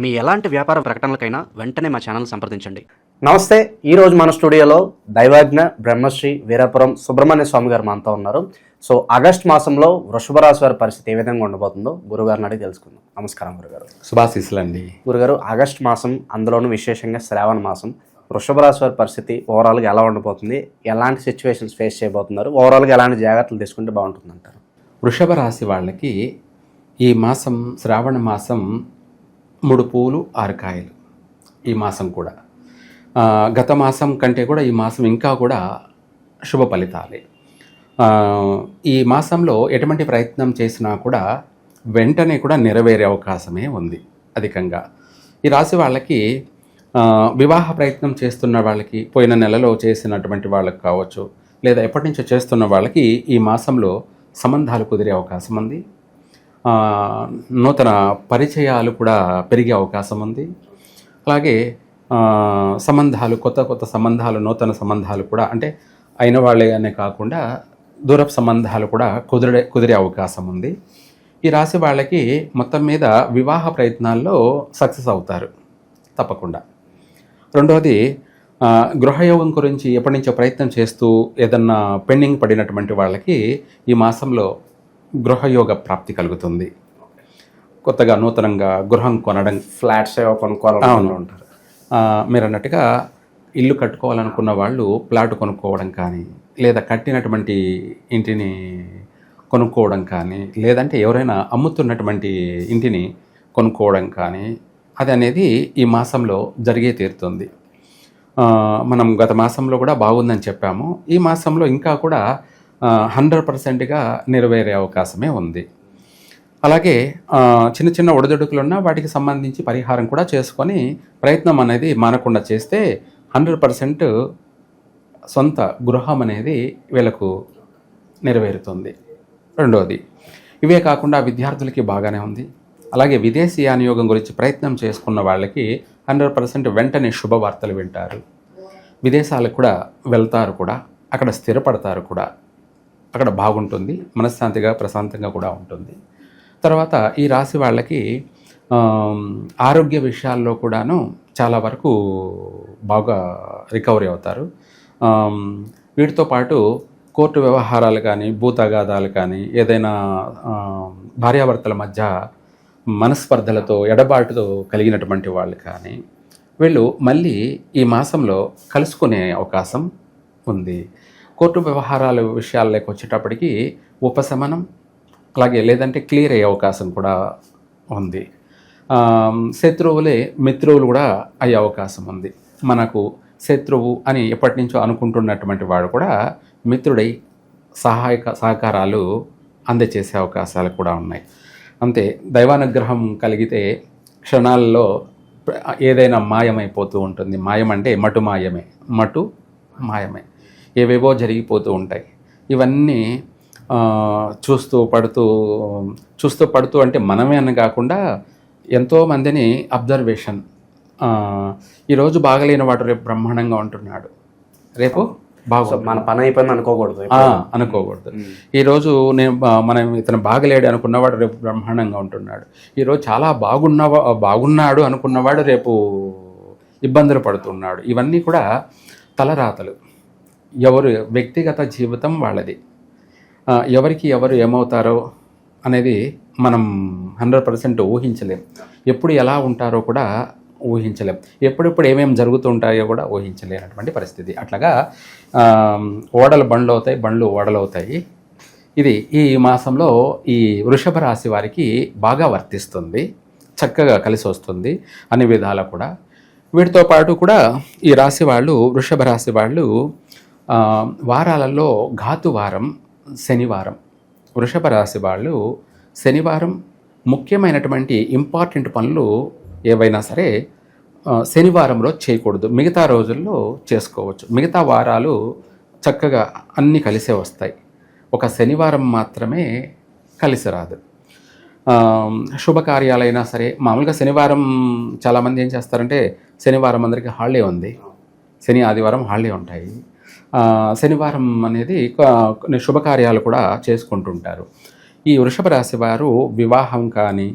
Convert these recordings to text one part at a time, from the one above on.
మీ ఎలాంటి వ్యాపార ప్రకటనలకైనా వెంటనే మా ఛానల్ సంప్రదించండి. నమస్తే ఈ రోజు మన స్టూడియోలో దైవాజ్ఞ బ్రహ్మశ్రీ వీరాపురం సుబ్రహ్మణ్య స్వామి గారు మనతో ఉన్నారు. సో ఆగస్ట్ మాసంలో వృషభ రాశి వారి పరిస్థితి ఏ విధంగా ఉండబోతుందో గురుగారిని అడిగి తెలుసుకుందాం. నమస్కారం గురుగారు. శుభాశీస్సులండి. గురుగారు ఆగస్ట్ మాసం అందులోనూ విశేషంగా శ్రావణ మాసం. వృషభ రాశి వారి పరిస్థితి ఓవరాల్గా ఎలా ఉండబోతుంది? ఎలాంటి సిచ్యువేషన్స్ ఫేస్ చేయబోతున్నారు? ఓవరాల్గా ఎలాంటి జాగ్రత్తలు తీసుకుంటే బాగుంటుంది అంటారు వృషభ రాశి వాళ్ళకి ఈ మాసం శ్రావణ మాసం మూడు పూలు ఆరు కాయలు ఈ మాసం కూడా. గత మాసం కంటే కూడా ఈ మాసం ఇంకా కూడా శుభ ఫలితాలే. ఈ మాసంలో ఎటువంటి ప్రయత్నం చేసినా కూడా వెంటనే కూడా నెరవేరే అవకాశమే ఉంది అధికంగా. ఈ రాశి వాళ్ళకి వివాహ ప్రయత్నం చేస్తున్న వాళ్ళకి పోయిన నెలలో చేసినటువంటి వాళ్ళకి కావచ్చు లేదా ఎప్పటి నుంచో చేస్తున్న వాళ్ళకి ఈ మాసంలో సంబంధాలు కుదిరే అవకాశం ఉంది. నూతన పరిచయాలు కూడా పెరిగే అవకాశం ఉంది. అలాగే సంబంధాలు కొత్త కొత్త సంబంధాలు నూతన సంబంధాలు కూడా అంటే అయిన వాళ్ళే కాకుండా దూరపు సంబంధాలు కూడా కుదిరే కుదిరే అవకాశం ఉంది. ఈ రాశి వాళ్ళకి మొత్తం మీద వివాహ ప్రయత్నాల్లో సక్సెస్ అవుతారు. తప్పకుండా. రెండవది గృహయోగం గురించి ఎప్పటి నుంచో ప్రయత్నం చేస్తూ ఏదన్నా పెండింగ్ పడినటువంటి వాళ్ళకి ఈ మాసంలో గృహయోగ ప్రాప్తి కలుగుతుంది. కొత్తగా నూతనంగా గృహం కొనడం ఫ్లాట్స్ ఏవో కొనుక్కోవాలనుకుంటూ ఉంటారు. మీరు అన్నట్టుగా ఇల్లు కట్టుకోవాలనుకున్న వాళ్ళు ప్లాట్ కొనుక్కోవడం కానీ లేదా కట్టినటువంటి ఇంటిని కొనుక్కోవడం కానీ లేదంటే ఎవరైనా అమ్ముతున్నటువంటి ఇంటిని కొనుక్కోవడం కానీ అది అనేది ఈ మాసంలో జరిగే తీరుతుంది. మనం గత మాసంలో కూడా బాగుందని చెప్పాము. ఈ మాసంలో ఇంకా కూడా హండ్రెడ్ పర్సెంట్గా నెరవేరే అవకాశమే ఉంది. అలాగే చిన్న చిన్న ఒడిదొడుకులున్నా వాటికి సంబంధించి పరిహారం కూడా చేసుకొని ప్రయత్నం అనేది మానకుండా చేస్తే హండ్రెడ్ పర్సెంట్ సొంత గృహం అనేది వీళ్ళకు నెరవేరుతుంది. రెండవది ఇవే కాకుండా విద్యార్థులకి బాగానే ఉంది. అలాగే విదేశీ యానియోగం గురించి ప్రయత్నం చేసుకున్న వాళ్ళకి హండ్రెడ్ పర్సెంట్ వెంటనే శుభవార్తలు వింటారు. విదేశాలకు కూడా వెళ్తారు కూడా అక్కడ స్థిరపడతారు కూడా. అక్కడ బాగుంటుంది మనశ్శాంతిగా ప్రశాంతంగా కూడా ఉంటుంది. తర్వాత ఈ రాశి వాళ్ళకి ఆరోగ్య విషయాల్లో కూడాను చాలా వరకు బాగా రికవరీ అవుతారు. వీటితో పాటు కోర్టు వ్యవహారాలు కానీ భూతగాదాలు కానీ ఏదైనా భార్యాభర్తల మధ్య మనస్పర్ధలతో ఎడబాటుతో కలిగినటువంటి వాళ్ళు కానీ వీళ్ళు మళ్ళీ ఈ మాసంలో కలుసుకునే అవకాశం ఉంది. కోర్టు వ్యవహారాల విషయాల్లోకి వచ్చేటప్పటికి ఉపశమనం అలాగే లేదంటే క్లియర్ అయ్యే అవకాశం కూడా ఉంది. శత్రువులే మిత్రువులు కూడా అయ్యే అవకాశం ఉంది. మనకు శత్రువు అని ఎప్పటి నుంచో అనుకుంటున్నటువంటి వాడు కూడా మిత్రుడై సహాయక సహకారాలు అందచేసే అవకాశాలు కూడా ఉన్నాయి. అంతే దైవానుగ్రహం కలిగితే క్షణాల్లో ఏదైనా మాయమైపోతూ ఉంటుంది. మాయం అంటే మటు మాయమే మటు మాయమే ఏవేవో జరిగిపోతూ ఉంటాయి. ఇవన్నీ చూస్తూ పడుతూ చూస్తూ పడుతూ అంటే మనమే అని కాకుండా ఎంతోమందిని అబ్జర్వేషన్. ఈరోజు బాగలేని వాడు రేపు బ్రహ్మాండంగా ఉంటున్నాడు. రేపు బాగు మన పని అయిపోయింది అనుకోకూడదు అనుకోకూడదు. ఈరోజు నేను మనం ఇతను బాగలేడు అనుకున్నవాడు రేపు బ్రహ్మాండంగా ఉంటున్నాడు. ఈరోజు చాలా బాగున్న బాగున్నాడు అనుకున్నవాడు రేపు ఇబ్బందులు పడుతున్నాడు. ఇవన్నీ కూడా తలరాతలు. ఎవరు వ్యక్తిగత జీవితం వాళ్ళది. ఎవరికి ఎవరు ఏమవుతారో అనేది మనం హండ్రెడ్ పర్సెంట్ ఊహించలేం. ఎప్పుడు ఎలా ఉంటారో కూడా ఊహించలేం. ఎప్పుడెప్పుడు ఏమేమి జరుగుతుంటాయో కూడా ఊహించలేనటువంటి పరిస్థితి. అట్లాగా ఓడలు బండ్లు అవుతాయి బండ్లు ఓడలు అవుతాయి ఇది ఈ మాసంలో ఈ వృషభ రాశి వారికి బాగా వర్తిస్తుంది. చక్కగా కలిసి వస్తుంది అన్ని విధాలా కూడా. వీటితో పాటు కూడా ఈ రాశి వాళ్ళు వృషభ రాశి వాళ్ళు వారాలలో ఘాతు వారం శనివారం. వృషభ రాశి వాళ్ళు శనివారం ముఖ్యమైనటువంటి ఇంపార్టెంట్ పనులు ఏవైనా సరే శనివారంలో చేయకూడదు. మిగతా రోజుల్లో చేసుకోవచ్చు. మిగతా వారాలు చక్కగా అన్నీ కలిసే వస్తాయి. ఒక శనివారం మాత్రమే కలిసి రాదు. శుభకార్యాలైనా సరే మామూలుగా శనివారం చాలామంది ఏం చేస్తారంటే శనివారం అందరికీ హాలిడే ఉంది. శని ఆదివారం హాలిడే ఉంటాయి. శనివారం అనేది కొన్ని శుభకార్యాలు కూడా చేసుకుంటుంటారు. ఈ వృషభ రాశి వారు వివాహం కానీ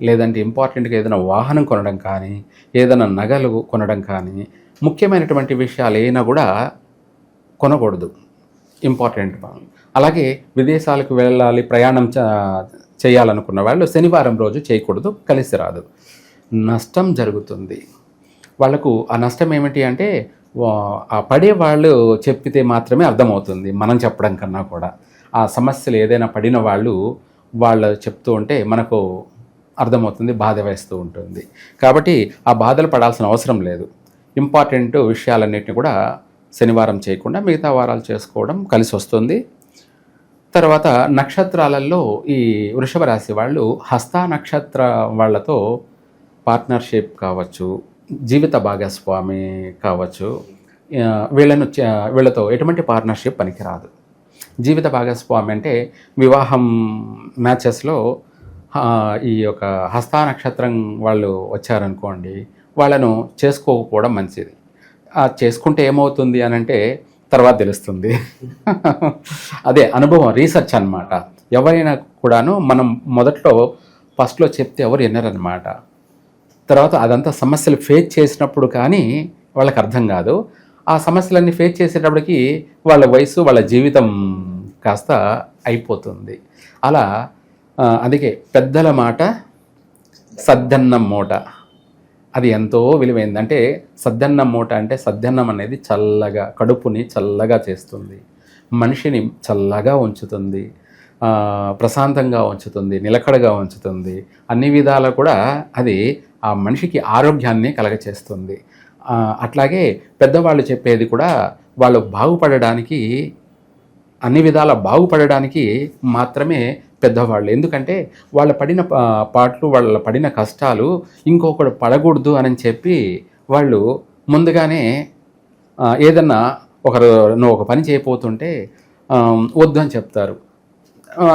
లేదంటే ఇంపార్టెంట్గా ఏదైనా వాహనం కొనడం కానీ ఏదైనా నగలు కొనడం కానీ ముఖ్యమైనటువంటి విషయాలు అయినా కూడా కొనకూడదు. ఇంపార్టెంట్ అలాగే విదేశాలకు వెళ్ళాలి ప్రయాణం చేయాలనుకున్న వాళ్ళు శనివారం రోజు చేయకూడదు కలిసి రాదు. నష్టం జరుగుతుంది. వాళ్ళకు ఆ నష్టం ఏమిటి అంటే ఆ పడే వాళ్ళు చెప్పితే మాత్రమే అర్థమవుతుంది మనం చెప్పడం కన్నా కూడా. ఆ సమస్యలు ఏదైనా పడిన వాళ్ళు వాళ్ళు చెప్తూ ఉంటే మనకు అర్థమవుతుంది బాధ వేస్తూ ఉంటుంది. కాబట్టి ఆ బాధలు పడాల్సిన అవసరం లేదు. ఇంపార్టెంట్ విషయాలన్నింటినీ కూడా శనివారం చేయకుండా మిగతా వారాలు చేసుకోవడం కలిసి వస్తుంది. తర్వాత నక్షత్రాలలో ఈ వృషభ రాశి వాళ్ళు హస్త నక్షత్ర వాళ్ళతో పార్ట్నర్షిప్ కావచ్చు జీవిత భాగస్వామి కావచ్చు వీళ్ళను వీళ్ళతో ఎటువంటి పార్ట్నర్షిప్ పనికిరాదు. జీవిత భాగస్వామి అంటే వివాహం మ్యాచెస్లో ఈ యొక్క హస్త నక్షత్రం వాళ్ళు వచ్చారనుకోండి వాళ్ళను చేసుకోకపోవడం మంచిది. ఆ చేసుకుంటే ఏమవుతుంది అని అంటే తర్వాత తెలుస్తుంది. అదే అనుభవం రీసెర్చ్ అనమాట ఎవరైనా కూడాను మనం మొదట్లో ఫస్ట్లో చెప్తే ఎవరు వినరనమాట తర్వాత అదంతా సమస్యలు ఫేస్ చేసినప్పుడు కానీ వాళ్ళకి అర్థం కాదు. ఆ సమస్యలన్నీ ఫేస్ చేసేటప్పటికి వాళ్ళ వయసు వాళ్ళ జీవితం కాస్త అయిపోతుంది. అలా అందుకే పెద్దల మాట సద్దన్నం మూట. అది ఎంతో విలువైంది. అంటే సద్దన్నం మూట అంటే సద్దన్నం అనేది చల్లగా కడుపుని చల్లగా చేస్తుంది. మనిషిని చల్లగా ఉంచుతుంది. ప్రశాంతంగా ఉంచుతుంది. నిలకడగా ఉంచుతుంది. అన్ని విధాలా కూడా అది ఆ మనిషికి ఆరోగ్యాన్ని కలగచేస్తుంది. అట్లాగే పెద్దవాళ్ళు చెప్పేది కూడా వాళ్ళు బాగుపడడానికి అన్ని విధాల బాగుపడడానికి మాత్రమే పెద్దవాళ్ళు. ఎందుకంటే వాళ్ళ పడిన పాటలు వాళ్ళ పడిన కష్టాలు ఇంకొకడు పడకూడదు అని చెప్పి వాళ్ళు ముందుగానే ఏదన్నా ఒకరు నువ్వు ఒక పని చేయబోతుంటే వద్దు అని చెప్తారు.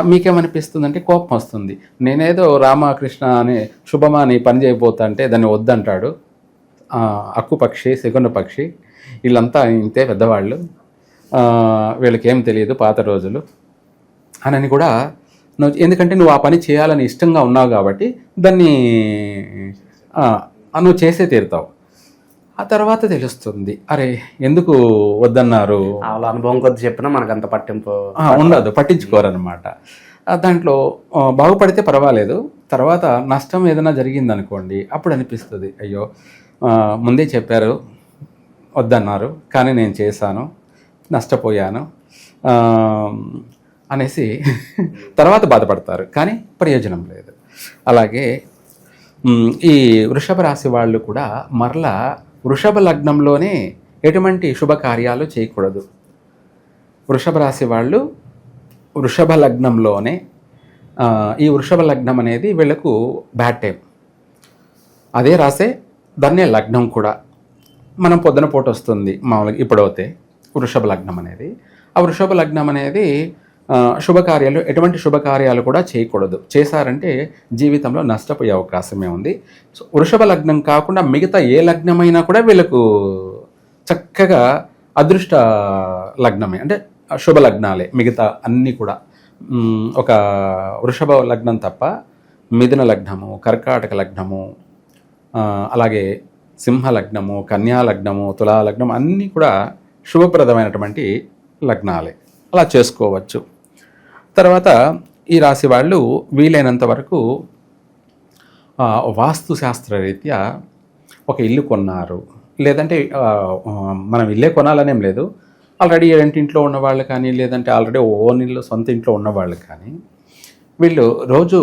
మీకేమనిపిస్తుంది అంటే కోపం వస్తుంది. నేనేదో రామకృష్ణ అని శుభమా అని పని చేయబోతా అంటే దాన్ని వద్దంటాడు. అక్కు పక్షి సెగుండ పక్షి వీళ్ళంతా ఇంతే పెద్దవాళ్ళు. వీళ్ళకి ఏం తెలియదు పాత రోజులు. అని కూడా నువ్వు ఎందుకంటే నువ్వు ఆ పని చేయాలని ఇష్టంగా ఉన్నావు కాబట్టి దాన్ని నువ్వు చేసే తీరుతావు. ఆ తర్వాత తెలుస్తుంది. అరే ఎందుకు వద్దన్నారు? వాళ్ళ అనుభవం కొద్ది చెప్పినా మనకు అంత పట్టింపు ఉండదు పట్టించుకోరనమాట దాంట్లో బాగుపడితే పర్వాలేదు తర్వాత నష్టం ఏదైనా జరిగిందనుకోండి అప్పుడు అనిపిస్తుంది అయ్యో ముందే చెప్పారు వద్దన్నారు కానీ నేను చేశాను నష్టపోయాను అనేసి తర్వాత బాధపడతారు కానీ ప్రయోజనం లేదు. అలాగే ఈ వృషభ రాశి వాళ్ళు కూడా మరలా వృషభ లగ్నంలోనే ఎటువంటి శుభకార్యాలు చేయకూడదు. వృషభ రాశి వాళ్ళు వృషభ లగ్నంలోనే ఈ వృషభ లగ్నం అనేది వీళ్ళకు బ్యాడ్ టైం అదే రాసే దాన్నే లగ్నం కూడా. మనం పొద్దున పూట వస్తుంది మామూలుగా ఇప్పుడైతే వృషభ లగ్నం అనేది. ఆ వృషభ లగ్నం అనేది శుభకార్యాలు ఎటువంటి శుభకార్యాలు కూడా చేయకూడదు. చేశారంటే జీవితంలో నష్టపోయే అవకాశమే ఉంది. సో వృషభ లగ్నం కాకుండా మిగతా ఏ లగ్నమైనా కూడా వీళ్ళకు చక్కగా అదృష్ట లగ్నమే. అంటే శుభ లగ్నాలే మిగతా అన్నీ కూడా. ఒక వృషభ లగ్నం తప్ప మిథున లగ్నము కర్కాటక లగ్నము అలాగే సింహ లగ్నము కన్యా లగ్నము తులా లగ్నం అన్నీ కూడా శుభప్రదమైనటువంటి లగ్నాలే. అలా చేసుకోవచ్చు. తర్వాత ఈ రాశి వాళ్ళు వీలైనంత వరకు వాస్తు రీత్యా ఒక ఇల్లు కొన్నారు. లేదంటే మనం ఇల్లే కొనాలనేం లేదు. ఆల్రెడీ రెంటింట్లో ఉన్నవాళ్ళు కానీ లేదంటే ఆల్రెడీ ఓన్ ఇల్లు సొంత ఇంట్లో ఉన్నవాళ్ళు కానీ వీళ్ళు రోజు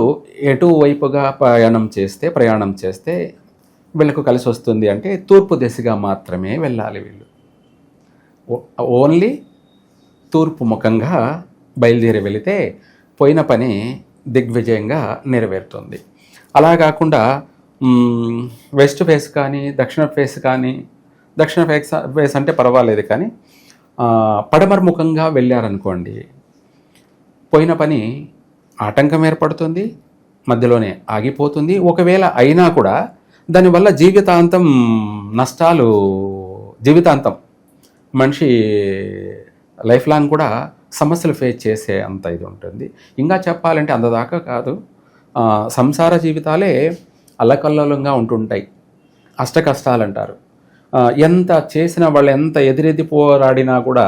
ఎటువైపుగా ప్రయాణం చేస్తే ప్రయాణం చేస్తే వీళ్ళకు కలిసి వస్తుంది అంటే తూర్పు దిశగా మాత్రమే వెళ్ళాలి వీళ్ళు. ఓన్లీ తూర్పు ముఖంగా బయలుదేరి వెళితే పోయిన పని దిగ్విజయంగా నెరవేరుతుంది. అలా కాకుండా వెస్ట్ ఫేస్ కానీ దక్షిణ ఫేస్ కానీ దక్షిణ ఫేస్ ఫేస్ అంటే పర్వాలేదు కానీ పడమర్ముఖంగా ముఖంగా వెళ్ళారనుకోండి పోయిన పని ఆటంకం ఏర్పడుతుంది మధ్యలోనే ఆగిపోతుంది. ఒకవేళ అయినా కూడా దానివల్ల జీవితాంతం నష్టాలు జీవితాంతం మనిషి లైఫ్ లాంగ్ కూడా సమస్యలు ఫేస్ చేసే అంత ఇది ఉంటుంది. ఇంకా చెప్పాలంటే అంతదాకా కాదు. సంసార జీవితాలే అల్లకల్లోలంగా ఉంటుంటాయి. అష్ట కష్టాలు అంటారు ఎంత చేసినా వాళ్ళు ఎంత ఎదురెది పోరాడినా కూడా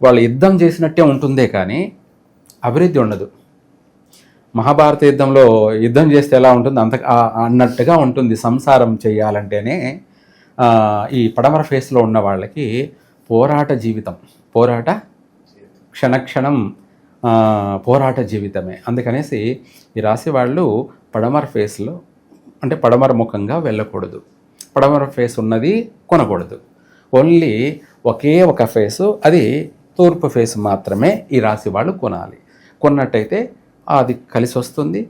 వాళ్ళు యుద్ధం చేసినట్టే ఉంటుందే కానీ అభివృద్ధి ఉండదు. మహాభారత యుద్ధంలో యుద్ధం చేస్తే ఎలా ఉంటుంది? అంత అన్నట్టుగా ఉంటుంది సంసారం చేయాలంటేనే ఈ పడమర ఫేస్లో ఉన్న వాళ్ళకి పోరాట జీవితం. పోరాట క్షణక్షణం పోరాట జీవితమే. అందుకనేసి ఈ రాశి వాళ్ళు పడమర ఫేస్లో అంటే పడమర ముఖంగా వెళ్ళకూడదు. పడమర ఫేస్ ఉన్నది కొనకూడదు. ఓన్లీ ఒకే ఒక ఫేసు అది తూర్పు ఫేస్ మాత్రమే ఈ రాశి వాళ్ళు కొనాలి. కొన్నట్టయితే అది కలిసి వస్తుంది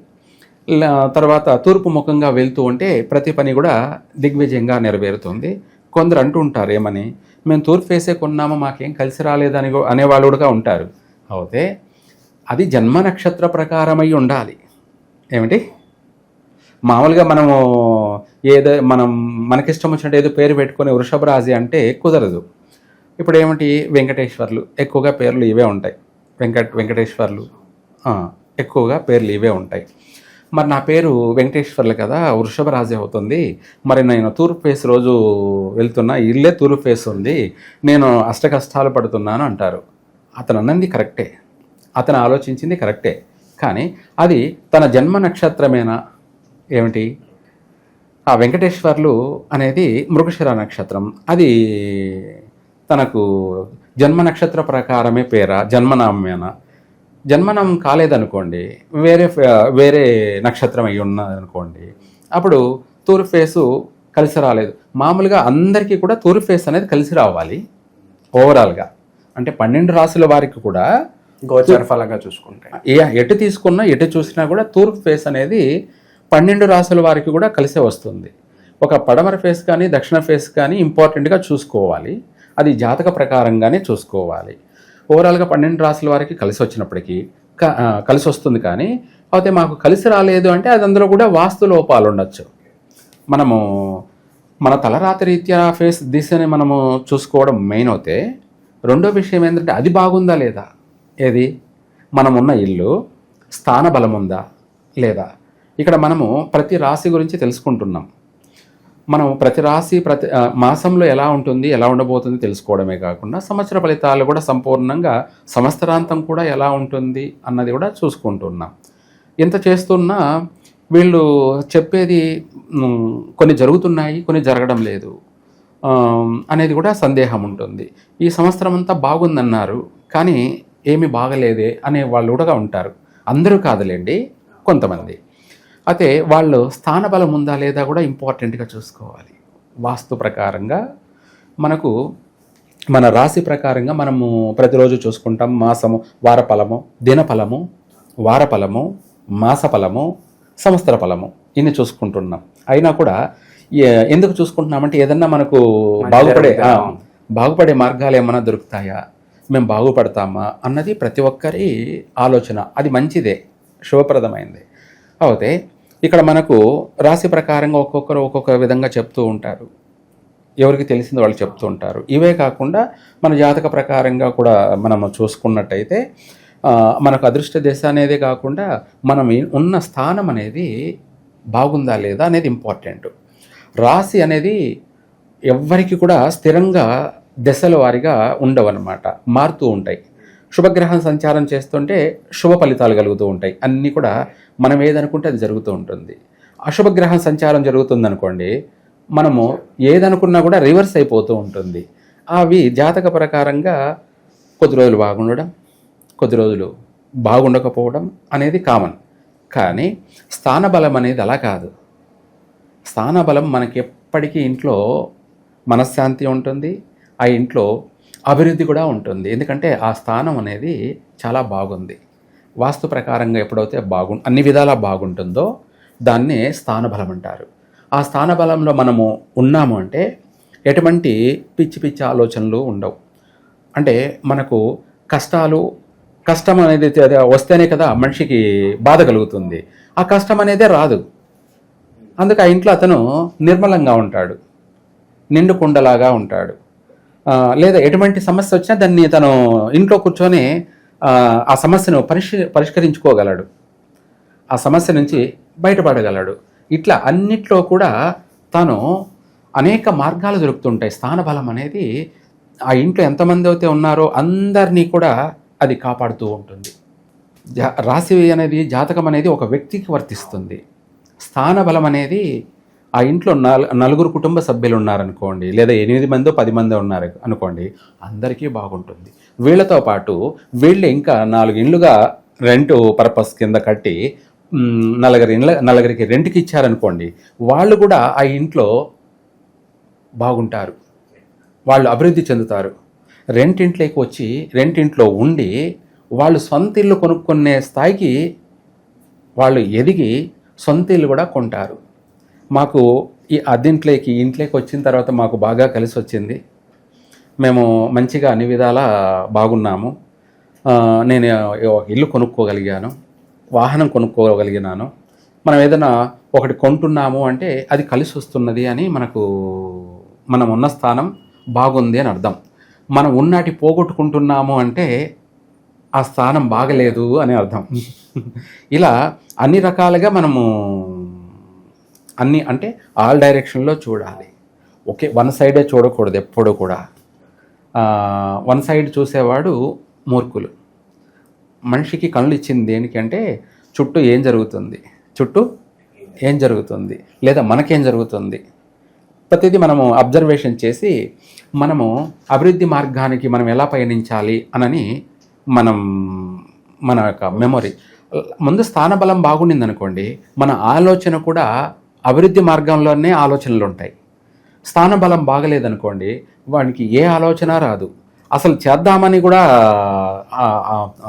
తర్వాత తూర్పు ముఖంగా వెళ్తూ ఉంటే ప్రతి పని కూడా దిగ్విజయంగా నెరవేరుతుంది. కొందరు అంటూ ఉంటారు ఏమని? మేము తూర్పు వేసే కొన్నాము మాకేం కలిసి రాలేదని అనేవాళ్ళు కూడా ఉంటారు. అయితే అది జన్మ నక్షత్ర ప్రకారమై ఉండాలి. ఏమిటి? మామూలుగా మనము ఏదో మనం మనకిష్టం వచ్చినట్టు ఏదో పేరు పెట్టుకుని వృషభ రాశి అంటే కుదరదు. ఇప్పుడు ఏమిటి? వెంకటేశ్వర్లు. ఎక్కువగా పేర్లు ఇవే ఉంటాయి. వెంకట్ వెంకటేశ్వర్లు. ఎక్కువగా పేర్లు ఇవే ఉంటాయి. మరి నా పేరు వెంకటేశ్వర్లు కదా వృషభ అవుతుంది. మరి నేను తూర్పు ఫేస్ రోజు వెళ్తున్నా ఇల్లే తూర్పు ఫేస్ ఉంది. నేను అష్ట కష్టాలు పడుతున్నాను అంటారు. అతను అన్నది కరెక్టే. అతను ఆలోచించింది కరెక్టే. కానీ అది తన జన్మ నక్షత్రమేనా? ఏమిటి? ఆ వెంకటేశ్వర్లు అనేది మృగశిర నక్షత్రం. అది తనకు జన్మ నక్షత్ర ప్రకారమే పేరా? జన్మనామేనా జన్మనామం కాలేదనుకోండి వేరే వేరే నక్షత్రం అయి ఉన్నదనుకోండి అప్పుడు తూర్పు ఫేసు కలిసి రాలేదు. మామూలుగా అందరికీ కూడా తూర్పు ఫేస్ అనేది కలిసి రావాలి ఓవరాల్గా. అంటే పన్నెండు రాసుల వారికి కూడా గోచర ఫలంగా చూసుకుంటే. ఏ ఎటు తీసుకున్నా ఎటు చూసినా కూడా తూర్పు ఫేస్ అనేది పన్నెండు రాసుల వారికి కూడా కలిసే వస్తుంది. ఒక పడమర ఫేస్ కానీ దక్షిణ ఫేస్ కానీ ఇంపార్టెంట్గా చూసుకోవాలి. అది జాతక ప్రకారంగానే చూసుకోవాలి. ఓవరాల్గా పన్నెండు రాసుల వారికి కలిసి వచ్చినప్పటికీ కలిసి వస్తుంది కానీ అయితే మాకు కలిసి రాలేదు అంటే అది అందులో కూడా వాస్తు లోపాలు ఉండొచ్చు. మనము మన తలరాత రీత్యా ఫేస్ దిశని మనము చూసుకోవడం మెయిన్ అవుతే రెండో విషయం ఏంటంటే అది బాగుందా లేదా? ఏది? మనమున్న ఇల్లు స్థాన బలం ఉందా లేదా? ఇక్కడ మనము ప్రతి రాశి గురించి తెలుసుకుంటున్నాం. మనం ప్రతి రాశి ప్రతి మాసంలో ఎలా ఉంటుంది ఎలా ఉండబోతుంది తెలుసుకోవడమే కాకుండా సంవత్సర ఫలితాలు కూడా సంపూర్ణంగా సంవత్సరాంతం కూడా ఎలా ఉంటుంది అన్నది కూడా చూసుకుంటున్నాం. ఇంత చేస్తున్నా వీళ్ళు చెప్పేది కొన్ని జరుగుతున్నాయి కొన్ని జరగడం లేదు అనేది కూడా సందేహం ఉంటుంది. ఈ సంవత్సరం అంతా బాగుందన్నారు కానీ ఏమి బాగలేదే అనే వాళ్ళు కూడా ఉంటారు. అందరూ కాదులేండి కొంతమంది. అయితే వాళ్ళు స్థానబలం ఉందా లేదా కూడా ఇంపార్టెంట్గా చూసుకోవాలి. వాస్తు ప్రకారంగా మనకు మన రాశి ప్రకారంగా మనము ప్రతిరోజు చూసుకుంటాం మాసము వారఫలము దినఫలము వారఫలము మాసఫలము సంవత్సర ఫలము ఇన్ని చూసుకుంటున్నాం. అయినా కూడా ఎందుకు చూసుకుంటున్నామంటే ఏదన్నా మనకు బాగుపడే బాగుపడే మార్గాలు ఏమైనా దొరుకుతాయా? మేము బాగుపడతామా? అన్నది ప్రతి ఒక్కరి ఆలోచన. అది మంచిదే శుభప్రదమైంది. అయితే ఇక్కడ మనకు రాశి ప్రకారంగా ఒక్కొక్కరు ఒక్కొక్క విధంగా చెప్తూ ఉంటారు. ఎవరికి తెలిసింది వాళ్ళు చెప్తూ ఉంటారు. ఇవే కాకుండా మన జాతక ప్రకారంగా కూడా మనం చూసుకున్నట్టయితే మనకు అదృష్ట దశ అనేది కాకుండా మనం ఉన్న స్థానం అనేది బాగుందా లేదా అనేది ఇంపార్టెంట్. రాశి అనేది ఎవ్వరికి కూడా స్థిరంగా దశల వారిగా ఉండవన్నమాట. మారుతూ ఉంటాయి. శుభగ్రహం సంచారం చేస్తుంటే శుభ ఫలితాలు కలుగుతూ ఉంటాయి. అన్నీ కూడా మనం ఏదనుకుంటే అది జరుగుతూ ఉంటుంది. అశుభగ్రహం సంచారం జరుగుతుంది అనుకోండి మనము ఏదనుకున్నా కూడా రివర్స్ అయిపోతూ ఉంటుంది. అవి జాతక ప్రకారంగా కొద్ది రోజులు బాగుండడం కొద్ది రోజులు బాగుండకపోవడం అనేది కామన్. కానీ స్థానబలం అనేది అలా కాదు. స్థానబలం మనకి ఎప్పటికీ ఇంట్లో మనశ్శాంతి ఉంటుంది. ఆ ఇంట్లో అభివృద్ధి కూడా ఉంటుంది. ఎందుకంటే ఆ స్థానం అనేది చాలా బాగుంది. వాస్తు ప్రకారంగా ఎప్పుడైతే బాగు అన్ని విధాలా బాగుంటుందో దాన్నే స్థానబలం అంటారు. ఆ స్థానబలంలో మనము ఉన్నాము అంటే ఎటువంటి పిచ్చి పిచ్చి ఆలోచనలు ఉండవు. అంటే మనకు కష్టాలు కష్టం అనేది వస్తేనే కదా మనిషికి బాధ కలుగుతుంది. ఆ కష్టం అనేదే రాదు. అందుకే ఆ ఇంట్లో అతను నిర్మలంగా ఉంటాడు. నిండు కుండలాగా ఉంటాడు. లేదా ఎటువంటి సమస్య వచ్చినా దాన్ని తను ఇంట్లో కూర్చొని ఆ, సమస్యను పరిష్ పరిష్కరించుకోగలడు. ఆ సమస్య నుంచి బయటపడగలడు. ఇట్లా అన్నిట్లో కూడా తను అనేక మార్గాలు దొరుకుతుంటాయి. స్థానబలం అనేది ఆ ఇంట్లో ఎంతమంది అయితే ఉన్నారో అందరినీ కూడా అది కాపాడుతూ ఉంటుంది. జా రాశి అనేది జాతకం అనేది ఒక వ్యక్తికి వర్తిస్తుంది. స్థానబలం అనేది ఆ ఇంట్లో నల్ నలుగురు కుటుంబ సభ్యులు ఉన్నారనుకోండి లేదా ఎనిమిది మందో పది మంది ఉన్నారు అనుకోండి అందరికీ బాగుంటుంది. వీళ్ళతో పాటు వీళ్ళు ఇంకా నాలుగు ఇండ్లుగా రెంట్ పర్పస్ కింద కట్టి నలుగురి ఇండ్ల నలుగురికి రెంట్కి ఇచ్చారనుకోండి వాళ్ళు కూడా ఆ ఇంట్లో బాగుంటారు. వాళ్ళు అభివృద్ధి చెందుతారు. రెంటింట్లోకి వచ్చి రెంటింట్లో ఉండి వాళ్ళు సొంత ఇల్లు కొనుక్కునే స్థాయికి వాళ్ళు ఎదిగి సొంత ఇల్లు కూడా కొంటారు. మాకు ఈ అద్దెంట్లోకి ఇంట్లోకి వచ్చిన తర్వాత మాకు బాగా కలిసి వచ్చింది. మేము మంచిగా అన్ని విధాలా బాగున్నాము. నేను ఇల్లు కొనుక్కోగలిగాను వాహనం కొనుక్కోగలిగినాను. మనం ఏదైనా ఒకటి కొంటున్నాము అంటే అది కలిసి వస్తున్నది అని మనకు మనం ఉన్న స్థానం బాగుంది అని అర్థం. మనం ఉన్నాటి పోగొట్టుకుంటున్నాము అంటే ఆ స్థానం బాగలేదు అని అర్థం. ఇలా అన్ని రకాలుగా మనము అన్ని అంటే ఆల్ డైరెక్షన్లో చూడాలి. ఓకే వన్ సైడే చూడకూడదు ఎప్పుడు కూడా. వన్ సైడ్ చూసేవాడు మూర్ఖులు. మనిషికి కళ్ళు ఇచ్చింది దేనికంటే చుట్టూ ఏం జరుగుతుంది? చుట్టూ ఏం జరుగుతుంది? లేదా మనకేం జరుగుతుంది? ప్రతిదీ మనము అబ్జర్వేషన్ చేసి మనము అభివృద్ధి మార్గానికి మనం ఎలా పయనించాలి అనని మనం మన యొక్క మెమొరీ ముందు స్థానబలం బాగుండింది అనుకోండి మన ఆలోచన కూడా అభివృద్ధి మార్గంలోనే ఆలోచనలు ఉంటాయి స్థానబలం బాగలేదనుకోండి వానికి ఏ ఆలోచన రాదు. అసలు చేద్దామని కూడా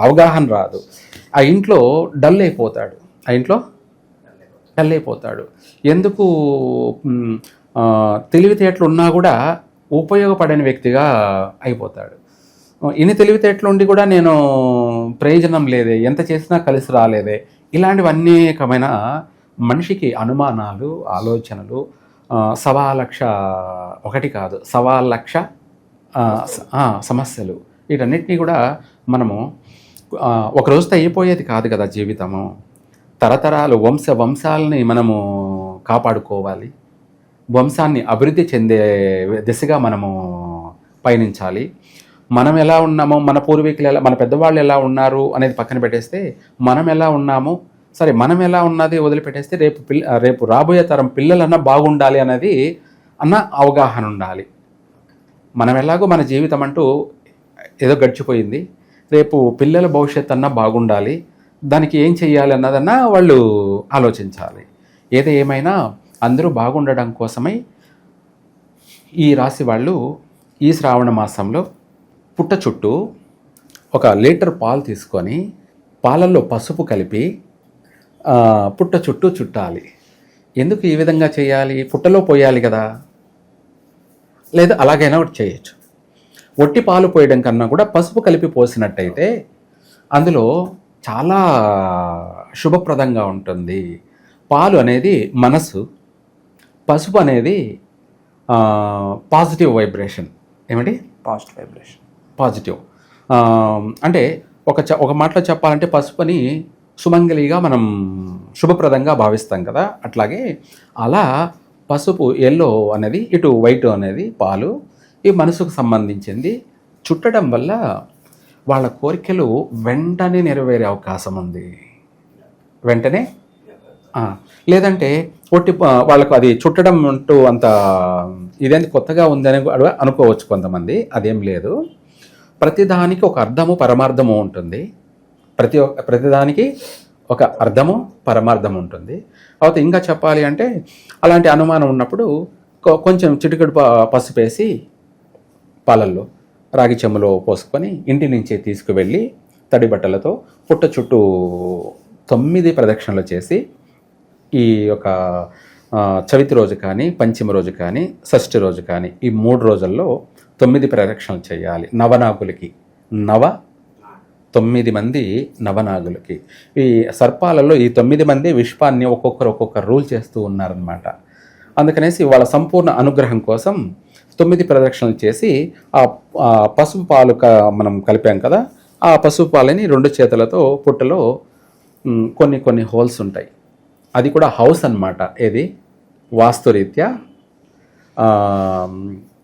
అవగాహన రాదు. ఆ ఇంట్లో డల్ అయిపోతాడు. ఆ ఇంట్లో డల్ అయిపోతాడు. ఎందుకు తెలివితేటలు ఉన్నా కూడా ఉపయోగపడని వ్యక్తిగా అయిపోతాడు. ఇన్ని తెలివితేటలు ఉండి కూడా నేను ప్రయోజనం లేదే ఎంత చేసినా కలిసి రాలేదే ఇలాంటివన్నీ అనేకమైన మనిషికి అనుమానాలు ఆలోచనలు సవా లక్ష ఒకటి కాదు సవా లక్ష సమస్యలు. వీటన్నిటినీ కూడా మనము ఒక రోజుతో అయిపోయేది కాదు కదా జీవితము. తరతరాలు వంశ వంశాలని మనము కాపాడుకోవాలి. వంశాన్ని అభివృద్ధి చెందే దిశగా మనము పయనించాలి. మనం ఎలా ఉన్నామో మన పూర్వీకులు ఎలా మన పెద్దవాళ్ళు ఎలా ఉన్నారు అనేది పక్కన పెట్టేస్తే మనం ఎలా ఉన్నామో సరే మనం ఎలా ఉన్నది వదిలిపెట్టేస్తే రేపు పిల్ల రేపు రాబోయే తరం పిల్లలన్నా బాగుండాలి అనేది అన్న అవగాహన ఉండాలి. మనం ఎలాగో మన జీవితం అంటూ ఏదో గడిచిపోయింది. రేపు పిల్లల భవిష్యత్తు అన్నా బాగుండాలి. దానికి ఏం చెయ్యాలి అన్నదన్నా వాళ్ళు ఆలోచించాలి. ఏది ఏమైనా అందరూ బాగుండడం కోసమై ఈ రాశి వాళ్ళు ఈ శ్రావణ మాసంలో పుట్ట చుట్టూ ఒక లీటర్ పాలు తీసుకొని పాలల్లో పసుపు కలిపి పుట్ట చుట్టూ చుట్టాలి. ఎందుకు ఈ విధంగా చేయాలి? పుట్టలో పోయాలి కదా. లేదా అలాగైనా ఒకటి చేయొచ్చు. ఒట్టి పాలు పోయడం కన్నా కూడా పసుపు కలిపి పోసినట్టయితే అందులో చాలా శుభప్రదంగా ఉంటుంది. పాలు అనేది మనసు పసుపు అనేది పాజిటివ్ వైబ్రేషన్. ఏమిటి పాజిటివ్ వైబ్రేషన్. పాజిటివ్. అంటే ఒక ఒక మాటలో చెప్పాలంటే పసుపుని సుమంగళిగా మనం శుభప్రదంగా భావిస్తాం కదా. అట్లాగే అలా పసుపు ఎల్లో అనేది ఇటు వైట్ అనేది పాలు ఈ మనసుకు సంబంధించింది చుట్టడం వల్ల వాళ్ళ కోరికలు వెంటనే నెరవేరే అవకాశం ఉంది. వెంటనే? లేదంటే ఒట్టి వాళ్ళకు అది చుట్టడం అంటూ అంత ఇదేంటి కొత్తగా ఉందని అనుకోవచ్చు కొంతమంది అదేం లేదు. ప్రతిదానికి ఒక అర్థము పరమార్థము ఉంటుంది. ప్రతి ఒక్క ప్రతిదానికి ఒక అర్థము పరమార్థం ఉంటుంది. అయితే ఇంకా చెప్పాలి అంటే అలాంటి అనుమానం ఉన్నప్పుడు కొ- కొంచెం చిటికెడు పసుపేసి పాలల్లో రాగి చెమ్ములో పోసుకొని ఇంటి నుంచి తీసుకువెళ్ళి తడి బట్టలతో పుట్ట చుట్టూ తొమ్మిది ప్రదక్షిణలు చేసి ఈ యొక్క చవితి రోజు కానీ పంచమి రోజు కానీ షష్ఠి రోజు కానీ ఈ మూడు రోజుల్లో తొమ్మిది ప్రదక్షిణలు చేయాలి. నవనాగులకి నవ తొమ్మిది మంది నవనాగులకి. ఈ సర్పాలలో ఈ తొమ్మిది మంది విశ్వాన్ని ఒక్కొక్కరు ఒక్కొక్క రూల్ చేస్తూ ఉన్నారనమాట అందుకనేసి వాళ్ళ సంపూర్ణ అనుగ్రహం కోసం తొమ్మిది ప్రదక్షిణలు చేసి ఆ పసుపు పాలు క- మనం కలిపాం కదా ఆ పసుపు పాలని రెండు చేతులతో పుట్టలో కొన్ని కొన్ని హోల్స్ ఉంటాయి. అది కూడా హౌస్ అన్నమాట. ఏది? వాస్తురీత్యా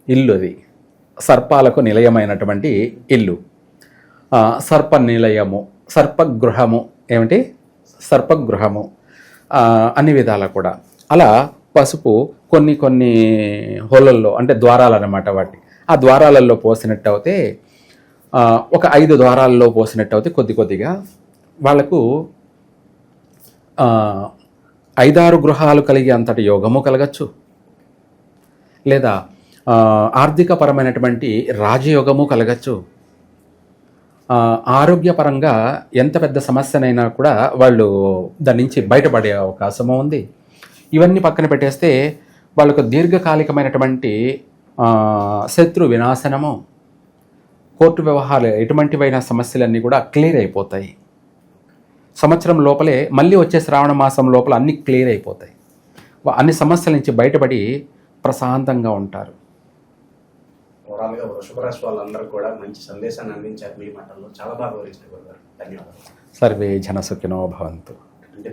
ఇల్లు అది. సర్పాలకు నిలయమైనటువంటి ఇల్లు. సర్ప నిలయము సర్పగృహము ఏమిటి? సర్పగృహము అన్ని విధాలా కూడా. అలా పసుపు కొన్ని కొన్ని హోలల్లో అంటే ద్వారాలు అన్నమాట వాటి. ఆ ద్వారాలలో పోసినట్టు అయితే ఒక ఐదు ద్వారాలలో పోసినట్టు అయితే కొద్ది కొద్దిగా వాళ్ళకు ఐదారు గృహాలు కలిగే అంతటి యోగము కలగచ్చు. లేదా ఆ, ఆర్థికపరమైనటువంటి రాజయోగము కలగచ్చు. ఆరోగ్యపరంగా ఎంత పెద్ద సమస్యనైనా కూడా వాళ్ళు దాని నుంచి బయటపడే అవకాశము ఉంది. ఇవన్నీ పక్కన పెట్టేస్తే వాళ్ళకు దీర్ఘకాలికమైనటువంటి శత్రు వినాశనము కోర్టు వ్యవహారాలు ఎటువంటివైన సమస్యలన్నీ కూడా క్లియర్ అయిపోతాయి. సంవత్సరం లోపలే మళ్ళీ వచ్చే శ్రావణ మాసం లోపల అన్నీ క్లియర్ అయిపోతాయి. అన్ని సమస్యల నుంచి బయటపడి ప్రశాంతంగా ఉంటారు. ఓవరాల్గా వృషభ రాశి వాళ్ళందరూ కూడా మంచి సందేశాన్ని అందించారు మీ మాటల్లో. చాలా బాగా వివరించారు గురుగారు ధన్యవాదాలు. సర్వే జనసుఖినో భవంతు. అంటే